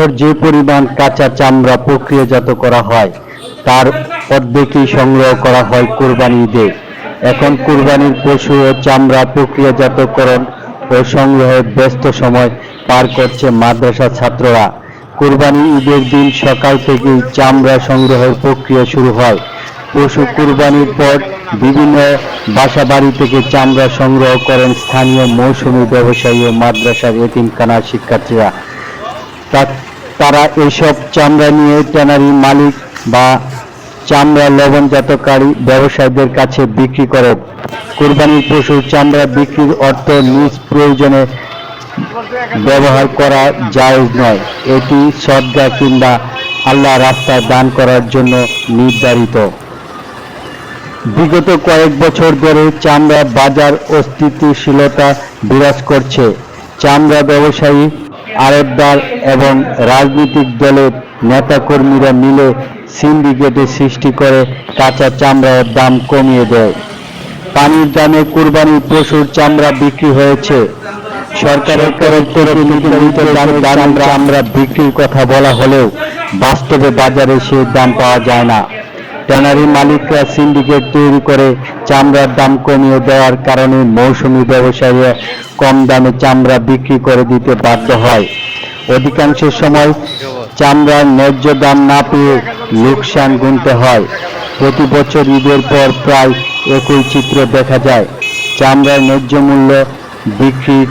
বছর যে পরিমাণ কাঁচা চামড়া প্রক্রিয়াজাত করা হয়, তার অর্ধেকই সংগ্রহ করা হয় কোরবানি ঈদে। এখন কোরবানির পশু ও চামড়া প্রক্রিয়াজাতকরণ ও সংগ্রহে ব্যস্ত সময় পার করছে মাদ্রাসা ছাত্ররা। কোরবানি ঈদের দিন সকাল থেকেই চামড়া সংগ্রহের প্রক্রিয়া শুরু হয়। পশু কুরবানির পর বিভিন্ন বাসা বাড়ি থেকে চামড়া সংগ্রহ করেন স্থানীয় মৌসুমী ব্যবসায়ী ও মাদ্রাসার এতিমখানার শিক্ষার্থীরা। তারা এইসব চামড়া নিয়ে ট্যানারি মালিক বা চামড়া লবণজাতকারী ব্যবসায়ীদের কাছে বিক্রি করে। কোরবানির পশুর চামড়া বিক্রির অর্থ নিজ প্রয়োজনে ব্যবহার করা জায়েজ নয়। এটি সদ্গা কিংবা আল্লাহ রাস্তায় দান করার জন্য নির্ধারিত। বিগত কয়েক বছর ধরে চামড়া বাজার অস্তিত্বশীলতা বিরাজ করছে। চামড়া ব্যবসায়ী আড়তদার এবং রাজনৈতিক দলের নেতাকর্মীরা মিলে সিন্ডিকেটে সৃষ্টি করে কাঁচা চামড়ার দাম কমিয়ে দেয়। পানির দামে কুরবানির পশুর চামড়া বিক্রি হয়েছে। সরকারের তরফ থেকে নির্ধারিত চামড়া বিক্রির কথা বলা হলেও বাস্তবে বাজারে সে দাম পাওয়া যায় না। ট্যানারি মালিকরা সিন্ডিকেট তৈরি করে চামড়ার দাম কমিয়ে দেওয়ার কারণে মৌসুমি ব্যবসায়ীরা কম দামে চামড়া বিক্রি করে দিতে বাধ্য হয়। অধিকাংশ সময় চামড়ার ন্যায্য দাম না পেয়ে লোকসান গুনতে হয়। প্রতি বছর ঈদের পর প্রায় একই চিত্র দেখা যায়। চামড়ার ন্যায্য মূল্য বিক্রির